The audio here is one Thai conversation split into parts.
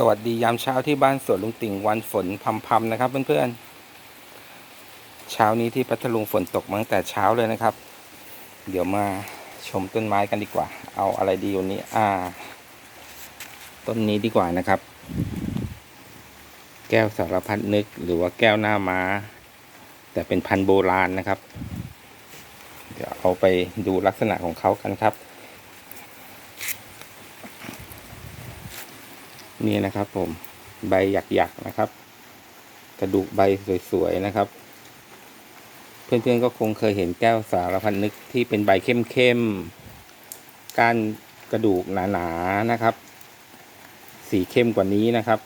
สวัสดียามเช้าที่บ้านสวนลุงติ่งวันฝนพำๆนะครับเพื่อนๆ เช้านี้ที่พัทลุงฝนตกมาตั้งแต่เช้าเลยนะครับ เดี๋ยวมาชมต้นไม้กันดีกว่า เอาอะไรดีวันนี้ อ่า ต้นนี้ดีกว่านะครับ แก้วสารพัดนึกหรือว่าแก้วหน้าม้า แต่เป็นพันธุ์โบราณนะครับ เดี๋ยวเอาไปดูลักษณะของเขากันครับ นี่นะครับผมใบหยักๆนะครับ กระดูกใบสวยๆนะครับ เพื่อนๆก็คงเคยเห็นแก้วสารพันนึกที่เป็นใบเข้มๆก้านกระดูกหนาๆนะครับ สีเข้มกว่านี้นะครับ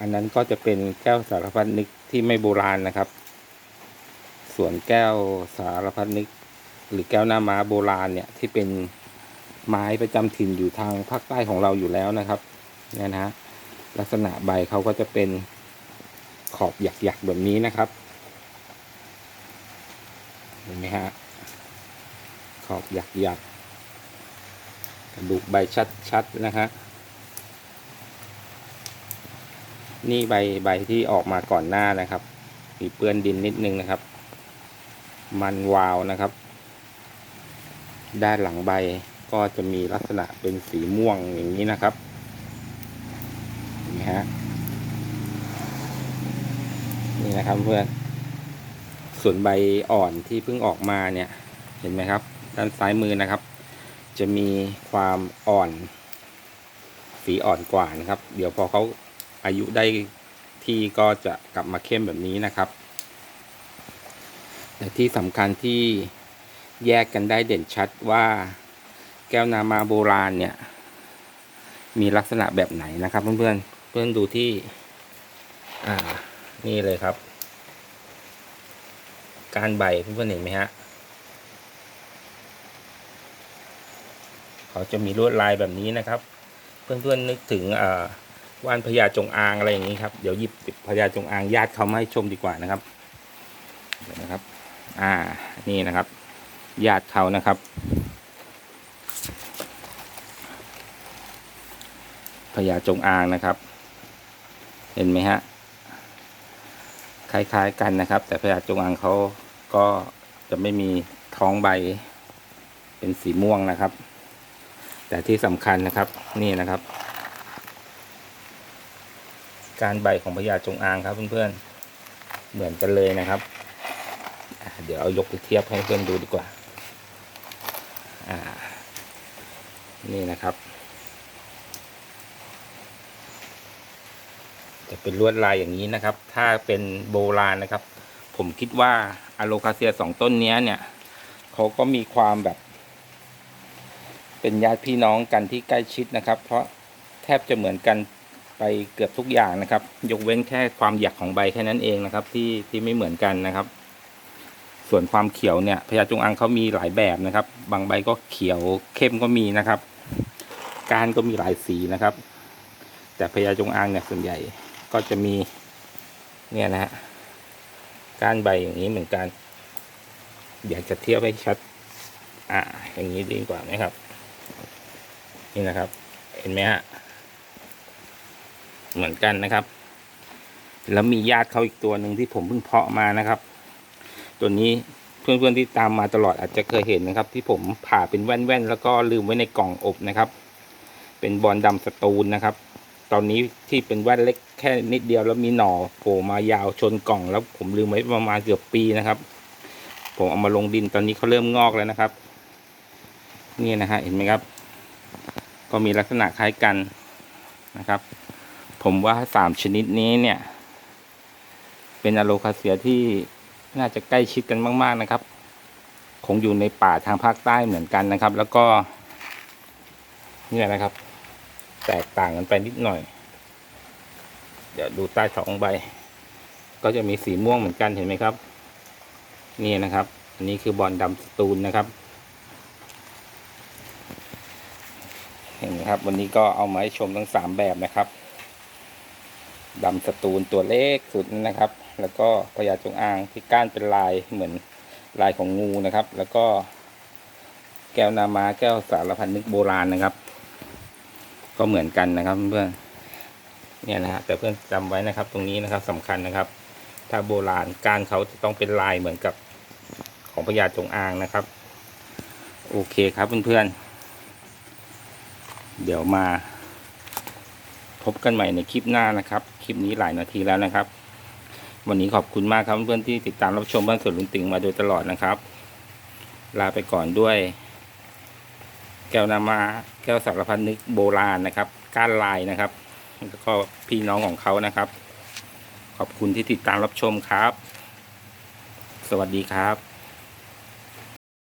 อันนั้นก็จะเป็นแก้วสารพัดนึกที่ไม่โบราณนะครับ ส่วนแก้วสารพัดนึก หรือแก้วหน้าม้าโบราณเนี่ยที่เป็นไม้ประจำถิ่นอยู่ทางภาคใต้ของเราอยู่แล้วนะครับ เนี่ยนะฮะลักษณะใบเขาก็จะเป็นขอบหยักๆแบบนี้นะครับเห็นไหมฮะขอบหยักๆกระดูกใบชัดๆนะฮะนี่ใบใบที่ออกมาก่อนหน้านะครับ มีเปื้อนดินนิดนึงนะครับ มันวาวนะครับ ด้านหลังใบก็จะมีลักษณะเป็นสีม่วงอย่างนี้นะครับ ฮะนี่นะครับเพื่อนส่วนใบอ่อนที่เพิ่งออกมาเนี่ย เห็นไหมครับ ด้านซ้ายมือนะครับ จะมีความอ่อน สีอ่อนกว่านะครับ เดี๋ยวพอเขาอายุได้ที่ก็จะกลับมาเข้มแบบนี้นะครับแต่ที่สำคัญที่แยกกันได้เด่นชัดว่าแก้วนามาโบราณเนี่ย มีลักษณะแบบไหนนะครับเพื่อนๆ พื่อนดูที่ อ่า นี่เลยครับ การใบเพื่อนเห็นไหมฮะ เขาจะมีลวดลายแบบนี้นะครับ เพื่อนๆนึกถึงอ่าว่านพญาจงอางอะไรอย่างนี้ครับ เดี๋ยวหยิบพญาจงอางญาติเขามาให้ชมดีกว่านะครับนะครับ อ่า นี่นะครับ ญาติเขานะครับ พญาจงอางนะครับ เห็นไหมฮะ คล้ายๆกันนะครับ แต่พญาจงอางเขาก็จะไม่มีท้องใบ เป็นสีม่วงนะครับ แต่ที่สำคัญนะครับนี่นะครับ การใบของพญาจงอางครับเพื่อนๆเหมือนกันเลยนะครับ เดี๋ยวเอายกไปเทียบให้เพื่อนดูดีกว่า อ่า นี่นะครับ จะเป็นลวดลายอย่างนี้นะครับ ถ้าเป็นโบราณนะครับ ผมคิดว่าอะโลคาเซียสองต้นนี้เนี่ยเขาก็มีความแบบ เป็นญาติพี่น้องกันที่ใกล้ชิดนะครับ เพราะแทบจะเหมือนกันไปเกือบทุกอย่างนะครับ ยกเว้นแค่ความหยักของใบแค่นั้นเองนะครับ ที่ที่ไม่เหมือนกันนะครับ ส่วนความเขียวเนี่ยพญาจงอางเขามีหลายแบบนะครับ บางใบก็เขียวเข้มก็มีนะครับการก็มีหลายสีนะครับ แต่พญาจงอางเนี่ยส่วนใหญ่ ก็จะมีเนี่ยนะฮะก้านใบอย่างนี้เหมือนกัน อยากจะเทียบให้ชัด อ่า อย่างนี้ดีกว่าไหมครับ นี่นะครับ เห็นไหมฮะ เหมือนกันนะครับ แล้วมีญาติเขาอีกตัวหนึ่งที่ผมเพิ่งเพาะมานะครับ ตัวนี้เพื่อนๆที่ตามมาตลอดอาจจะเคยเห็นนะครับ ที่ผมผ่าเป็นแว่นๆแล้วก็ลืมไว้ในกล่องอบนะครับ เป็นบอลดำสตูลนะครับ ตอนนี้ที่เป็นแว่นเล็กแค่นิดเดียวแล้วมีหน่อโผล่มายาวชนกล่องแล้วผมลืมไว้ประมาณเกือบปีนะครับ ผมเอามาลงดินตอนนี้เขาเริ่มงอกแล้วนะครับ นี่นะฮะเห็นไหมครับ ก็มีลักษณะคล้ายกันนะครับ ผมว่าสามชนิดนี้เนี่ย เป็นอะโลคาเซียที่น่าจะใกล้ชิดกันมาก ๆนะครับ คงอยู่ในป่าทางภาคใต้เหมือนกันนะครับ แล้วก็นี่นะครับ แตกต่างกันไปนิดหน่อย เดี๋ยวดูใต้ท้องใบ ก็จะมีสีม่วงเหมือนกันเห็นไหมครับ นี่นะครับ อันนี้คือบอลดำสตูลนะครับ เห็นไหมครับ วันนี้ก็เอามาให้ชมทั้งสามแบบนะครับดำสตูลตัวเล็กสุดนะครับ แล้วก็พญาจงอางที่ก้านเป็นลายเหมือนลายของงูนะครับ แล้วก็แก้วนามาแก้วสารพันนึกโบราณนะครับ ก็เหมือนกันนะครับเพื่อนเนี่ยนะฮะแต่เพื่อนจำไว้นะครับ ตรงนี้นะครับสำคัญนะครับ ถ้าโบราณการเขาจะต้องเป็นลายเหมือนกับของพญาจงอางนะครับ โอเคครับเพื่อนๆเดี๋ยวมา พบกันใหม่ในคลิปหน้านะครับ คลิปนี้หลายนาทีแล้วนะครับ วันนี้ขอบคุณมากครับเพื่อนๆที่ติดตามรับชมบ้านสวนลุงติงมาโดยตลอดนะครับ ลาไปก่อนด้วย แก้วนามาแก้วสารพันนึกโบราณนะครับ ก้านลายนะครับ แล้วก็พี่น้องของเขานะครับ ขอบคุณที่ติดตามรับชมครับ สวัสดีครับ